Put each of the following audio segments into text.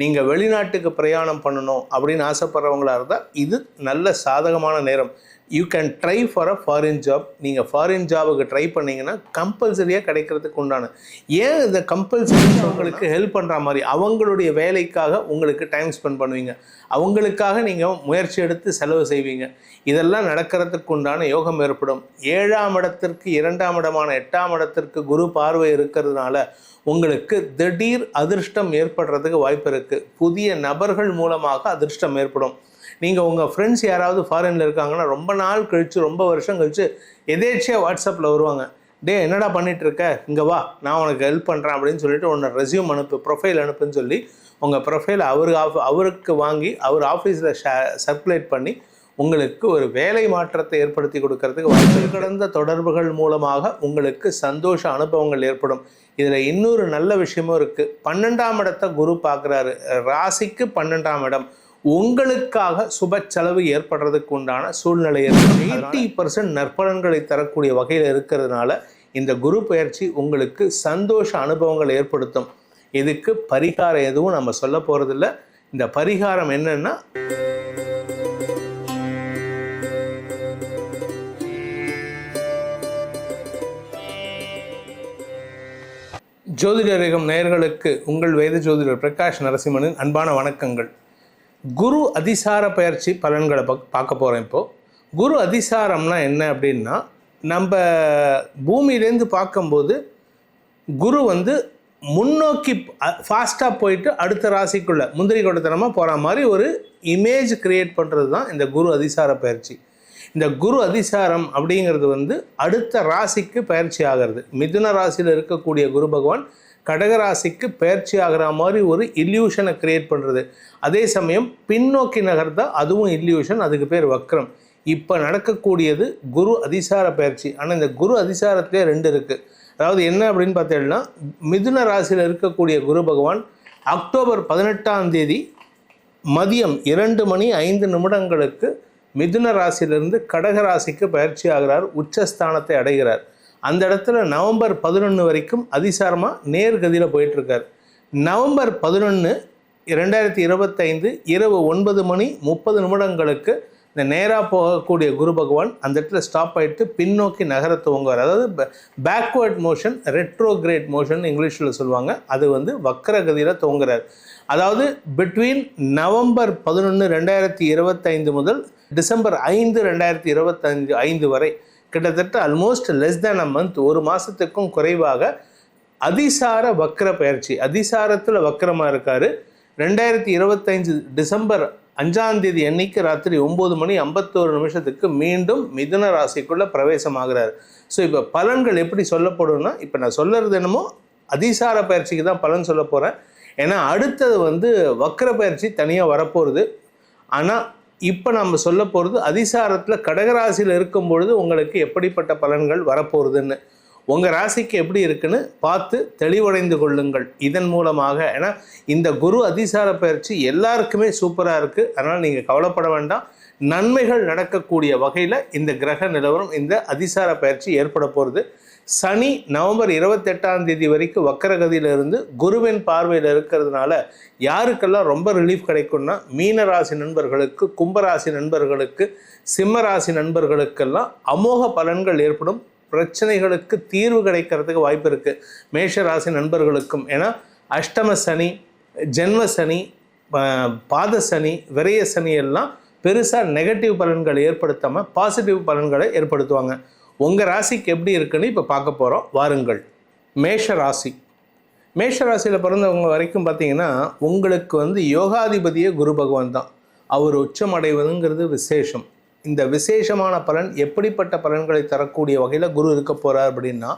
நீங்கள் வெளிநாட்டுக்கு பிரயாணம் பண்ணணும் அப்படின்னு ஆசைப்படுறவங்களா இருந்தால் இது நல்ல சாதகமான நேரம். You can try for a foreign job நீங்கள் ஃபாரின் ஜாபுக்கு ட்ரை பண்ணிங்கன்னா கம்பல்சரியாக கிடைக்கிறதுக்கு உண்டான. ஏன் இந்த கம்பல்சரி உங்களுக்கு ஹெல்ப் பண்ணுற மாதிரி? அவங்களுடைய வேலைக்காக உங்களுக்கு டைம் ஸ்பெண்ட் பண்ணுவீங்க. அவங்களுக்காக நீங்கள் முயற்சி எடுத்து செலவு செய்வீங்க. இதெல்லாம் நடக்கிறதுக்கு உண்டான யோகம் ஏற்படும். ஏழாம் இடத்திற்கு இரண்டாம் இடமான எட்டாம் இடத்திற்கு குரு பார்வை இருக்கிறதுனால உங்களுக்கு திடீர் அதிர்ஷ்டம் ஏற்படுறதுக்கு வாய்ப்பு இருக்குது புதிய நபர்கள் மூலமாக அதிர்ஷ்டம் ஏற்படும். நீங்கள் உங்கள் ஃப்ரெண்ட்ஸ் யாராவது ஃபாரினில் இருக்காங்கன்னா ரொம்ப நாள் கழித்து ரொம்ப வருஷம் கழித்து எதேச்சியாக வாட்ஸ்அப்பில் வருவாங்க. டே என்னடா பண்ணிகிட்ருக்க இங்கே வா நான் உனக்கு ஹெல்ப் பண்ணுறேன் அப்படின்னு சொல்லிட்டு உன்னை ரெஸ்யூம் அனுப்பு ப்ரொஃபைல் அனுப்புன்னு சொல்லி உங்கள் ப்ரொஃபைல் அவர் ஆஃப் அவருக்கு வாங்கி அவர் ஆஃபீஸில் ஷே சர்க்குலேட் பண்ணி உங்களுக்கு ஒரு வேலை மாற்றத்தை ஏற்படுத்தி கொடுக்கறதுக்கு வாய்ப்பு கடந்த தொடர்புகள் மூலமாக உங்களுக்கு சந்தோஷ அனுபவங்கள் ஏற்படும். இதில் இன்னொரு நல்ல விஷயமும் இருக்குது பன்னெண்டாம் இடத்தை குரு பார்க்குறாரு. ராசிக்கு பன்னெண்டாம் இடம். உங்களுக்காக சுப செலவு ஏற்படுறதுக்கு உண்டான சூழ்நிலை எயிட்டி பர்சன்ட் நற்பலன்களை தரக்கூடிய வகையில் இருக்கிறதுனால இந்த குரு பயிற்சி உங்களுக்கு சந்தோஷ அனுபவங்களை ஏற்படுத்தும். இதுக்கு பரிகாரம் எதுவும் நம்ம சொல்ல போகிறதில்ல இந்த பரிகாரம் என்னன்னா ஜோதிடரகம் நேயர்களுக்கு உங்கள் வேத ஜோதிடர் பிரகாஷ் நரசிம்மனின் அன்பான வணக்கங்கள். குரு அதிசார பயிற்சி பலன்களை பக் பார்க்க போகிறோம் இப்போது குரு அதிசாரம்னா என்ன அப்படின்னா நம்ம பூமியிலேருந்து பார்க்கும்போது குரு வந்து முன்னோக்கி ஃபாஸ்ட்டாக போயிட்டு அடுத்த ராசிக்குள்ளே முந்திரி கொட்டத்தனமாக போகிற மாதிரி ஒரு இமேஜ் க்ரியேட் பண்ணுறது தான் இந்த குரு அதிசார பயிற்சி. இந்த குரு அதிசாரம் அப்படிங்கிறது வந்து அடுத்த ராசிக்கு பயிற்சி ஆகிறது. மிதுன ராசியில் இருக்கக்கூடிய குரு பகவான் கடகராசிக்கு பயிற்சி ஆகிற மாதிரி ஒரு இல்யூஷனை கிரியேட் பண்ணுறது அதே சமயம் பின்னோக்கி நகர்ந்தா அதுவும் இல்யூஷன் அதுக்கு பேர் வக்ரம். இப்போ நடக்கக்கூடியது குரு அதிசார பயிற்சி. ஆனால் இந்த குரு அதிசாரத்திலே ரெண்டு இருக்குது அதாவது என்ன அப்படின்னு பார்த்தீங்கன்னா மிதுன ராசியில் இருக்கக்கூடிய குரு பகவான் அக்டோபர் பதினெட்டாம் தேதி மதியம் இரண்டு மணி ஐந்து நிமிடங்களுக்கு மிதுன ராசியிலிருந்து கடக ராசிக்கு பயிற்சி ஆகிறார் உச்சஸ்தானத்தை அடைகிறார். அந்த இடத்துல நவம்பர் பதினொன்று வரைக்கும் அதிசாரமாக நேர்கதியில் போயிட்டுருக்கார். நவம்பர் பதினொன்று ரெண்டாயிரத்தி இருபத்தைந்து இரவு ஒன்பது மணி முப்பது நிமிடங்களுக்கு இந்த நேராக போகக்கூடிய குரு பகவான் அந்த இடத்துல ஸ்டாப் ஆகிட்டு பின்னோக்கி நகர துவங்குவார். அதாவது பேக்வேர்ட் மோஷன் ரெட்ரோகிரேட் மோஷன் இங்கிலீஷில் சொல்லுவாங்க. அது வந்து வக்கரகதியில் துவங்குறார். அதாவது பிட்வீன் நவம்பர் பதினொன்று ரெண்டாயிரத்தி இருபத்தைந்து முதல் டிசம்பர் ஐந்து ரெண்டாயிரத்தி இருபத்தஞ்சு ஐந்து வரை கிட்டத்தட்ட almost less than a month ஒரு மாதத்துக்கும் குறைவாக அதிசார வக்ர பயிற்சி அதிசாரத்தில் வக்கரமாக இருக்கார். ரெண்டாயிரத்தி இருபத்தஞ்சு டிசம்பர் அஞ்சாந்தேதி அன்னைக்கு ராத்திரி ஒம்பது மணி ஐம்பத்தோரு நிமிஷத்துக்கு மீண்டும் மிதுன ராசிக்குள்ளே பிரவேசமாகிறார். ஸோ இப்போ பலன்கள் எப்படி சொல்லப்படும்னா இப்போ நான் சொல்லுறது என்னமோ அதிசார பயிற்சிக்கு தான் பலன் சொல்ல போகிறேன் ஏன்னா அடுத்தது வந்து வக்ர பயிற்சி தனியாக வரப்போகிறது ஆனால் இப்போ நம்ம சொல்ல போகிறது அதிசாரத்தில் கடகராசியில் இருக்கும் பொழுது உங்களுக்கு எப்படிப்பட்ட பலன்கள் வரப்போகுதுன்னு. உங்கள் ராசிக்கு எப்படி இருக்குன்னு பார்த்து தெளிவடைந்து கொள்ளுங்கள். இதன் மூலமாக ஏன்னா இந்த குரு அதிசார பயிற்சி எல்லாருக்குமே சூப்பராக இருக்குது அதனால் நீங்கள் கவலைப்பட வேண்டாம். நன்மைகள் நடக்கக்கூடிய வகையில் இந்த கிரக நிலவரம் இந்த அதிசார பயிற்சி ஏற்பட போகிறது சனி நவம்பர் இருபத்தெட்டாம் தேதி வரைக்கும் வக்கரகதியிலிருந்து குருவின் பார்வையில் இருக்கிறதுனால யாருக்கெல்லாம் ரொம்ப ரிலீஃப் கிடைக்கும்னா மீன ராசி நண்பர்களுக்கு கும்பராசி நண்பர்களுக்கு சிம்மராசி நண்பர்களுக்கெல்லாம் அமோக பலன்கள் ஏற்படும். பிரச்சனைகளுக்கு தீர்வு கிடைக்கிறதுக்கு வாய்ப்பு இருக்குது மேஷ ராசி நண்பர்களுக்கும். ஏன்னா அஷ்டம சனி ஜென்ம சனி பாத சனி விரய சனி எல்லாம் பெருசாக நெகட்டிவ் பலன்களை ஏற்படுத்தாமல் பாசிட்டிவ் பலன்களை ஏற்படுத்துவாங்க. உங்கள் ராசிக்கு எப்படி இருக்குன்னு இப்போ பார்க்க போகிறோம் வாருங்கள். மேஷ ராசி. மேஷ ராசியில் பிறந்தவங்க வரைக்கும் பார்த்தீங்கன்னா உங்களுக்கு வந்து யோகாதிபதியே குரு பகவான் தான். அவர் உச்சம் அடைவதுங்கிறது விசேஷம். இந்த விசேஷமான பலன் எப்படிப்பட்ட பலன்களை தரக்கூடிய வகையில் குரு இருக்க போகிறார் அப்படின்னா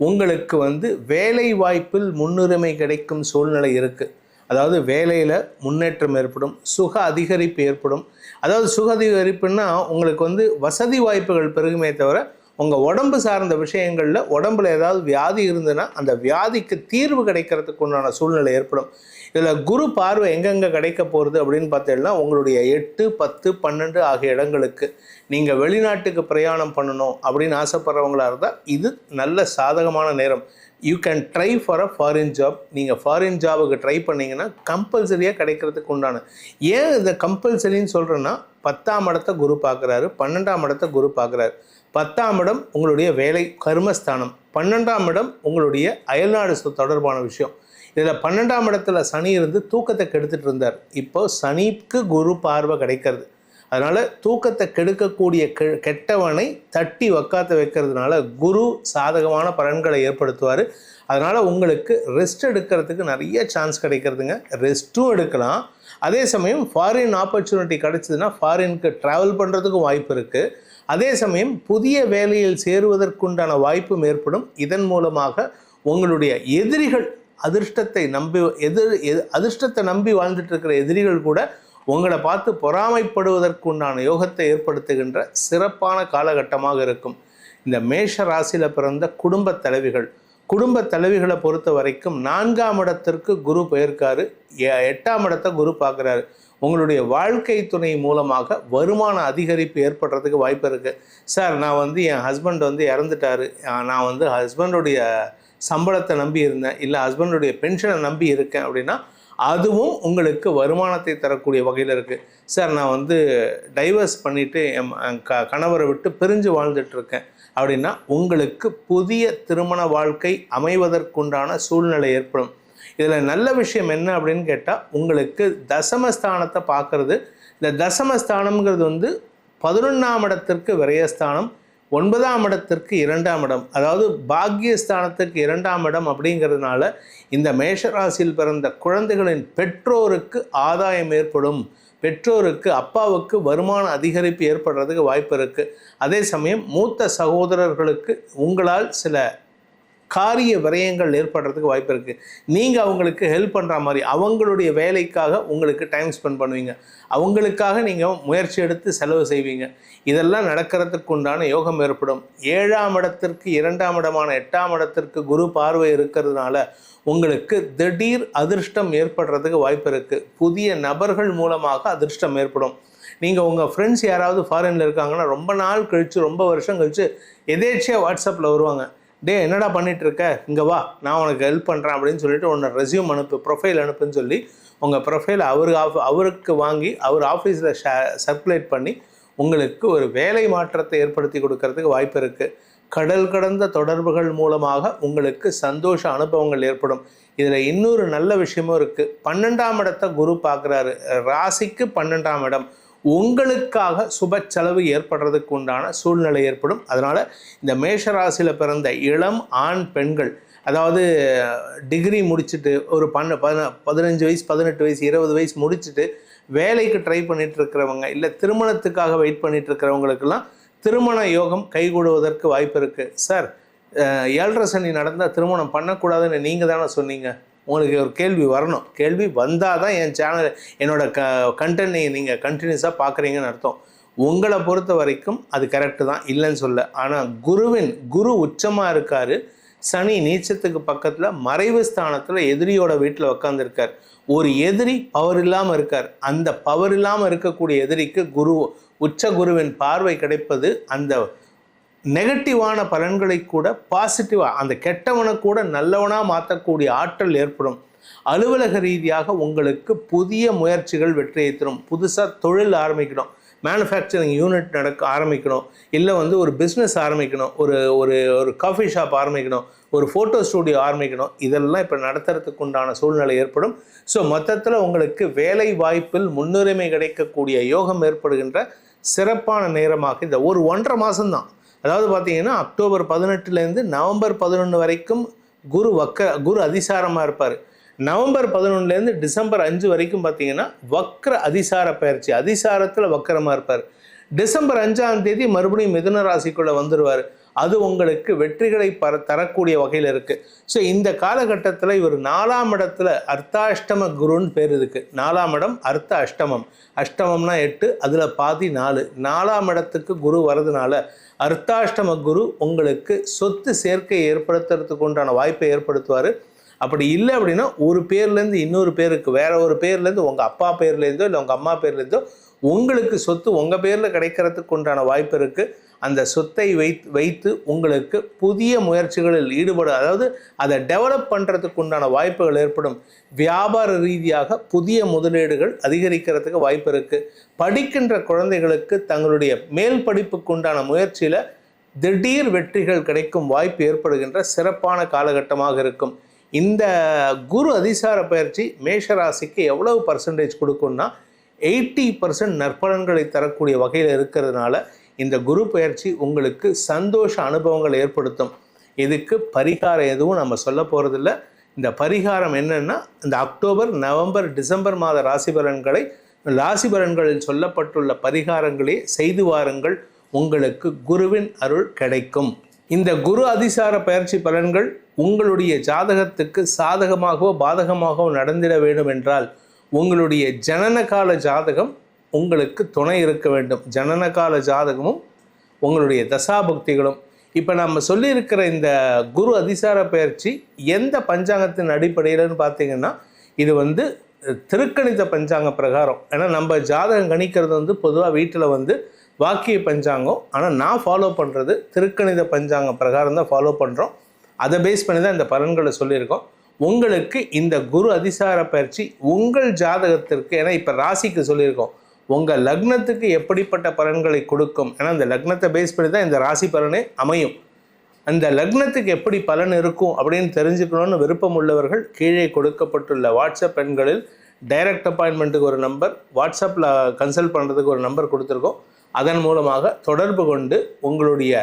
உங்களுக்கு வந்து வேலை வாய்ப்பில் முன்னுரிமை கிடைக்கும் சூழ்நிலை இருக்குது அதாவது வேலையில் முன்னேற்றம் ஏற்படும் சுக அதிகரிப்பு ஏற்படும். அதாவது சுக அதிகரிப்புன்னா உங்களுக்கு வந்து வசதி வாய்ப்புகள் பெருகுமே தவிர உங்கள் உடம்பு சார்ந்த விஷயங்களில் உடம்புல ஏதாவது வியாதி இருந்ததுன்னா அந்த வியாதிக்கு தீர்வு கிடைக்கிறதுக்கு உண்டான சூழ்நிலை ஏற்படும். இதில் குரு பார்வை எங்கெங்கே கிடைக்க போகிறது அப்படின்னு பார்த்தீங்கன்னா உங்களுடைய எட்டு பத்து பன்னெண்டு ஆகிய இடங்களுக்கு. நீங்கள் வெளிநாட்டுக்கு பிரயாணம் பண்ணணும் அப்படின்னு ஆசைப்படுறவங்களாக இருந்தால் இது நல்ல சாதகமான நேரம். You can try for a foreign job நீங்கள் ஃபாரின் ஜாபுக்கு ட்ரை பண்ணிங்கன்னா கம்பல்சரியாக கிடைக்கிறதுக்கு உண்டான. ஏன் இந்த கம்பல்சரின்னு சொல்கிறேன்னா பத்தாம் இடத்த குரு பார்க்குறாரு பன்னெண்டாம் இடத்த குரு பார்க்குறாரு. பத்தாம் இடம் உங்களுடைய வேலை கர்மஸ்தானம். பன்னெண்டாம் இடம் உங்களுடைய அயல்நாடு தொடர்பான விஷயம். இதில் பன்னெண்டாம் இடத்துல சனி இருந்து தூக்கத்தை கெடுத்துட்டு இருந்தார். இப்போ சனிக்கு குரு பார்வை கிடைக்கிறது. அதனால் தூக்கத்தை கெடுக்கக்கூடிய கெ கெட்டவனை தட்டி வக்காத்த வைக்கிறதுனால குரு சாதகமான பலன்களை ஏற்படுத்துவார். அதனால் உங்களுக்கு ரெஸ்ட் எடுக்கிறதுக்கு நிறைய சான்ஸ் கிடைக்கிறதுங்க. ரெஸ்ட்டும் எடுக்கலாம். அதே சமயம் ஃபாரின் ஆப்பர்ச்சுனிட்டி கிடச்சிதுன்னா ஃபாரினுக்கு ட்ராவல் பண்ணுறதுக்கும் வாய்ப்பு இருக்குது அதே சமயம் புதிய வேலையில் சேருவதற்குண்டான வாய்ப்பும் ஏற்படும். இதன் மூலமாக உங்களுடைய எதிரிகள் அதிர்ஷ்டத்தை நம்பி எதிர் எது- அதிர்ஷ்டத்தை நம்பி வாழ்ந்துட்டு இருக்கிற எதிரிகள் கூட உங்களை பார்த்து பொறாமைப்படுவதற்குண்டான யோகத்தை ஏற்படுத்துகின்ற சிறப்பான காலகட்டமாக இருக்கும். இந்த மேஷ ராசியில் பிறந்த குடும்ப தலைவிகள். குடும்ப தலைவிகளை பொறுத்த வரைக்கும் நான்காம் இடத்திற்கு குரு பெயர்க்காரு. எ- எட்டாம் இடத்தை குரு பார்க்குறாரு. உங்களுடைய வாழ்க்கை துணை மூலமாக வருமான அதிகரிப்பு ஏற்படுறதுக்கு வாய்ப்பு இருக்குது சார் நான் வந்து என் ஹஸ்பண்ட் வந்து இறந்துட்டாரு. நான் வந்து ஹஸ்பண்டுடைய சம்பளத்தை நம்பி இருந்தேன். இல்லை ஹஸ்பண்டுடைய பென்ஷனை நம்பி இருக்கேன் அப்படின்னா அதுவும் உங்களுக்கு வருமானத்தை தரக்கூடிய வகையில் இருக்குது சார் நான் வந்து டைவர்ஸ் பண்ணிவிட்டு என் என் க கணவரை விட்டு பிரிஞ்சு வாழ்ந்துட்டு இருக்கேன். அப்படின்னா உங்களுக்கு புதிய திருமண வாழ்க்கை அமைவதற்குண்டான சூழ்நிலை ஏற்படும். இதில் நல்ல விஷயம் என்ன அப்படின்னு கேட்டால் உங்களுக்கு தசமஸ்தானத்தை பார்க்கறது இந்த தசமஸ்தானம்ங்கிறது வந்து பதினொன்றாம் இடத்திற்கு விரயஸ்தானம் ஒன்பதாம் இடத்திற்கு இரண்டாம் இடம். அதாவது பாக்கியஸ்தானத்துக்கு இரண்டாம் இடம் அப்படிங்கிறதுனால இந்த மேஷராசியில் பிறந்த குழந்தைகளின் பெற்றோருக்கு ஆதாயம் ஏற்படும். பெற்றோருக்கு அப்பாவுக்கு வருமான அதிகரிப்பு ஏற்படுறதுக்கு வாய்ப்பு இருக்குது அதே சமயம் மூத்த சகோதரர்களுக்கு உங்களால் சில காரிய விரயங்கள் ஏற்படுறதுக்கு வாய்ப்பு இருக்குது நீங்கள் அவங்களுக்கு ஹெல்ப் பண்ணுற மாதிரி அவங்களுடைய வேலைக்காக உங்களுக்கு டைம் ஸ்பெண்ட் பண்ணுவீங்க. அவங்களுக்காக நீங்கள் முயற்சி எடுத்து செலவு செய்வீங்க. இதெல்லாம் நடக்கிறதுக்கு உண்டான யோகம் ஏற்படும். ஏழாம் இடத்திற்கு இரண்டாம் இடமான எட்டாம் இடத்திற்கு குரு பார்வை இருக்கிறதுனால உங்களுக்கு திடீர் அதிர்ஷ்டம் ஏற்படுறதுக்கு வாய்ப்பு இருக்குது புதிய நபர்கள் மூலமாக அதிர்ஷ்டம் ஏற்படும். நீங்கள் உங்கள் ஃப்ரெண்ட்ஸ் யாராவது ஃபாரினில் இருக்காங்கன்னா ரொம்ப நாள் கழித்து ரொம்ப வருஷம் கழித்து எதேச்சியாக வாட்ஸ்அப்பில் வருவாங்க. டே என்னடா பண்ணிட்டு இருக்க இங்கே வா நான் உனக்கு ஹெல்ப் பண்ணுறேன் அப்படின்னு சொல்லிட்டு உன்னை ரெஸ்யூம் அனுப்பு ப்ரொஃபைல் அனுப்புன்னு சொல்லி உங்கள் ப்ரொஃபைல் அவர் ஆஃப் அவருக்கு வாங்கி அவர் ஆஃபீஸில் ஷே சர்க்குலேட் பண்ணி உங்களுக்கு ஒரு வேலை மாற்றத்தை ஏற்படுத்தி கொடுக்கறதுக்கு வாய்ப்பு இருக்குது கடல் கடந்த தொடர்புகள் மூலமாக உங்களுக்கு சந்தோஷ அனுபவங்கள் ஏற்படும். இதில் இன்னொரு நல்ல விஷயமும் இருக்குது பன்னெண்டாம் இடத்தை குரு பார்க்குறாரு. ராசிக்கு பன்னெண்டாம் இடம். உங்களுக்காக சுப செலவு ஏற்படுறதுக்கு உண்டான சூழ்நிலை ஏற்படும். அதனால் இந்த மேஷராசியில் பிறந்த இளம் ஆண் பெண்கள் அதாவது டிகிரி முடிச்சுட்டு ஒரு பன்ன பதின பதினஞ்சு வயசு பதினெட்டு வயசு இருபது வயசு முடிச்சுட்டு வேலைக்கு ட்ரை பண்ணிட்டு இருக்கிறவங்க இல்லை திருமணத்துக்காக வெயிட் பண்ணிட்டு இருக்கிறவங்களுக்கெல்லாம் திருமண யோகம் கைகூடுவதற்கு வாய்ப்பு இருக்குது சார் ஏழரை சனி நடந்தால் திருமணம் பண்ணக்கூடாதுன்னு நீங்கள் தானே சொன்னீங்க? உங்களுக்கு ஒரு கேள்வி வரணும். கேள்வி வந்தால் தான் என் சேனல் என்னோட க கண்டென்ட் நீங்கள் கண்டினியூஸாக பார்க்குறீங்கன்னு அர்த்தம். உங்களை பொறுத்த வரைக்கும் அது கரெக்டு தான். இல்லைன்னு சொல்ல ஆனால் குருவின் குரு உச்சமாக இருக்கார். சனி நீச்சத்துக்கு பக்கத்தில் மறைவு ஸ்தானத்தில் எதிரியோட வீட்டில் உக்காந்துருக்கார். ஒரு எதிரி பவர் இல்லாமல் இருக்கார். அந்த பவர் இல்லாமல் இருக்கக்கூடிய எதிரிக்கு குரு உச்ச குருவின் பார்வை கிடைப்பது அந்த நெகட்டிவான பலன்களை கூட பாசிட்டிவாக அந்த கெட்டவனை கூட நல்லவனாக மாற்றக்கூடிய ஆற்றல் ஏற்படும். அலுவலக ரீதியாக உங்களுக்கு புதிய முயற்சிகள் வெற்றியை தரும் புதுசாக தொழில் ஆரம்பிக்கணும். மேனுஃபேக்சரிங் யூனிட் நடக்க ஆரம்பிக்கணும். இல்லை வந்து ஒரு பிஸ்னஸ் ஆரம்பிக்கணும். ஒரு ஒரு ஒரு காஃபி ஷாப் ஆரம்பிக்கணும். ஒரு ஃபோட்டோ ஸ்டூடியோ ஆரம்பிக்கணும். இதெல்லாம் இப்போ நடத்துறதுக்கு உண்டான சூழ்நிலை ஏற்படும். ஸோ மொத்தத்தில் உங்களுக்கு வேலை வாய்ப்பில் முன்னுரிமை கிடைக்கக்கூடிய யோகம் ஏற்படுகின்ற சிறப்பான நேரமாக இந்த ஒரு ஒன்றரை மாதம்தான் அதாவது பார்த்தீங்கன்னா அக்டோபர் பதினெட்டுலேருந்து நவம்பர் பதினொன்று வரைக்கும் குரு வக்க குரு அதிசாரமாக இருப்பார். நவம்பர் பதினொன்றுலேருந்து டிசம்பர் அஞ்சு வரைக்கும் பார்த்தீங்கன்னா வக்ர அதிசார பயிற்சி அதிசாரத்தில் வக்கரமாக இருப்பார். டிசம்பர் அஞ்சாம் தேதி மறுபடியும் மிதுன ராசிக்குள்ளே வந்துடுவார் அது உங்களுக்கு வெற்றிகளை பர தரக்கூடிய வகையில் இருக்குது ஸோ இந்த காலகட்டத்தில் இவர் நாலாம் இடத்துல அர்த்தாஷ்டம குருன்னு பேர் இருக்குது நாலாம் இடம் அர்த்த அஷ்டமம் அஷ்டமம்னா எட்டு அதில் பாதி நாலு. நாலாம் இடத்துக்கு குரு வரதுனால அர்த்தாஷ்டம குரு உங்களுக்கு சொத்து சேர்க்கையை ஏற்படுத்துறதுக்கு உண்டான வாய்ப்பை ஏற்படுத்துவார். அப்படி இல்லை அப்படின்னா ஒரு பேர்லேருந்து இன்னொரு பேருக்கு வேற ஒரு பேர்லேருந்து உங்கள் அப்பா பேர்லேருந்தோ இல்லை உங்கள் அம்மா பேர்லேருந்தோ உங்களுக்கு சொத்து உங்கள் பேரில் கிடைக்கிறதுக்கு உண்டான வாய்ப்பு இருக்குது அந்த சொத்தை வைத் வைத்து உங்களுக்கு புதிய முயற்சிகளில் ஈடுபட அதாவது அதை டெவலப் பண்ணுறதுக்கு உண்டான வாய்ப்புகள் ஏற்படும். வியாபார ரீதியாக புதிய முதலீடுகள் அதிகரிக்கிறதுக்கு வாய்ப்பு இருக்குது படிக்கின்ற குழந்தைகளுக்கு தங்களுடைய மேல் படிப்புக்கு உண்டான முயற்சியில் திடீர் வெற்றிகள் கிடைக்கும் வாய்ப்பு ஏற்படுகின்ற சிறப்பான காலகட்டமாக இருக்கும். இந்த குரு அதிசார பயிற்சி மேஷ ராசிக்கு எவ்வளவு பர்சன்டேஜ் கொடுக்கும்னா எயிட்டி பர்சன்ட் நற்பலன்களை தரக்கூடிய வகையில் இருக்கிறதுனால இந்த குரு பயிற்சி உங்களுக்கு சந்தோஷ அனுபவங்களை ஏற்படுத்தும். இதுக்கு பரிகாரம் எதுவும் நம்ம சொல்ல போகிறதில்ல இந்த பரிகாரம் என்னென்னா இந்த அக்டோபர் நவம்பர் டிசம்பர் மாத ராசி பலன்களை ராசி பலன்களில் சொல்லப்பட்டுள்ள பரிகாரங்களே செய்து வாருங்கள். உங்களுக்கு குருவின் அருள் கிடைக்கும். இந்த குரு அதிசார பயிற்சி பலன்கள் உங்களுடைய ஜாதகத்துக்கு சாதகமாகவோ பாதகமாகவோ நடந்திட வேண்டும் என்றால் உங்களுடைய ஜனன கால ஜாதகம் உங்களுக்கு துணை இருக்க வேண்டும். ஜனனகால ஜாதகமும் உங்களுடைய தசாபக்திகளும். இப்போ நம்ம சொல்லியிருக்கிற இந்த குரு அதிசார பயிற்சி எந்த பஞ்சாங்கத்தின் அடிப்படையில்னு பார்த்தீங்கன்னா இது வந்து திருக்கணித பஞ்சாங்க பிரகாரம். ஏன்னா நம்ம ஜாதகம் கணிக்கிறது வந்து பொதுவாக வீட்டில் வந்து வாக்கிய பஞ்சாங்கம். ஆனால் நான் ஃபாலோ பண்ணுறது திருக்கணித பஞ்சாங்க பிரகாரம் தான் ஃபாலோ பண்ணுறோம் அதை பேஸ் பண்ணி தான் இந்த பலன்களை சொல்லியிருக்கோம். உங்களுக்கு இந்த குரு அதிசார பயிற்சி உங்கள் ஜாதகத்திற்கு ஏன்னா இப்போ ராசிக்கு சொல்லியிருக்கோம். உங்கள் லக்னத்துக்கு எப்படிப்பட்ட பலன்களை கொடுக்கும்? ஏன்னா அந்த லக்னத்தை பேஸ் பண்ணி தான் இந்த ராசி பலனே அமையும். அந்த லக்னத்துக்கு எப்படி பலன் இருக்கும் அப்படின்னு தெரிஞ்சுக்கணும்னு விருப்பம் உள்ளவர்கள் கீழே கொடுக்கப்பட்டுள்ள வாட்ஸ்அப் எண்களில் டைரக்ட் அப்பாயின்மெண்ட்டுக்கு ஒரு நம்பர் வாட்ஸ்அப்பில் கன்சல்ட் பண்ணுறதுக்கு ஒரு நம்பர் கொடுத்துருக்கோம். அதன் மூலமாக தொடர்பு கொண்டு உங்களுடைய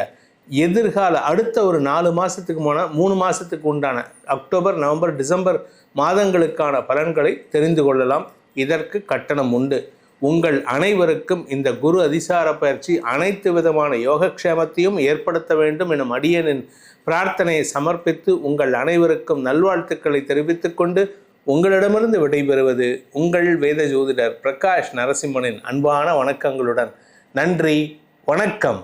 எதிர்கால அடுத்த ஒரு நாலு மாதத்துக்கு போனால் மூணு மாதத்துக்கு உண்டான அக்டோபர் நவம்பர் டிசம்பர் மாதங்களுக்கான பலன்களை தெரிந்து கொள்ளலாம். இதற்கு கட்டணம் உண்டு. உங்கள் அனைவருக்கும் இந்த குரு அதிசார பயிற்சி அனைத்து விதமான யோகக்ஷேமத்தையும் ஏற்படுத்த வேண்டும் எனும் அடியனின் பிரார்த்தனையை சமர்ப்பித்து உங்கள் அனைவருக்கும் நல்வாழ்த்துக்களை தெரிவித்துக் கொண்டு உங்களிடமிருந்து விடைபெறுவது உங்கள் வேத ஜோதிடர் பிரகாஷ் நரசிம்மனின் அன்பான வணக்கங்களுடன். நன்றி வணக்கம்.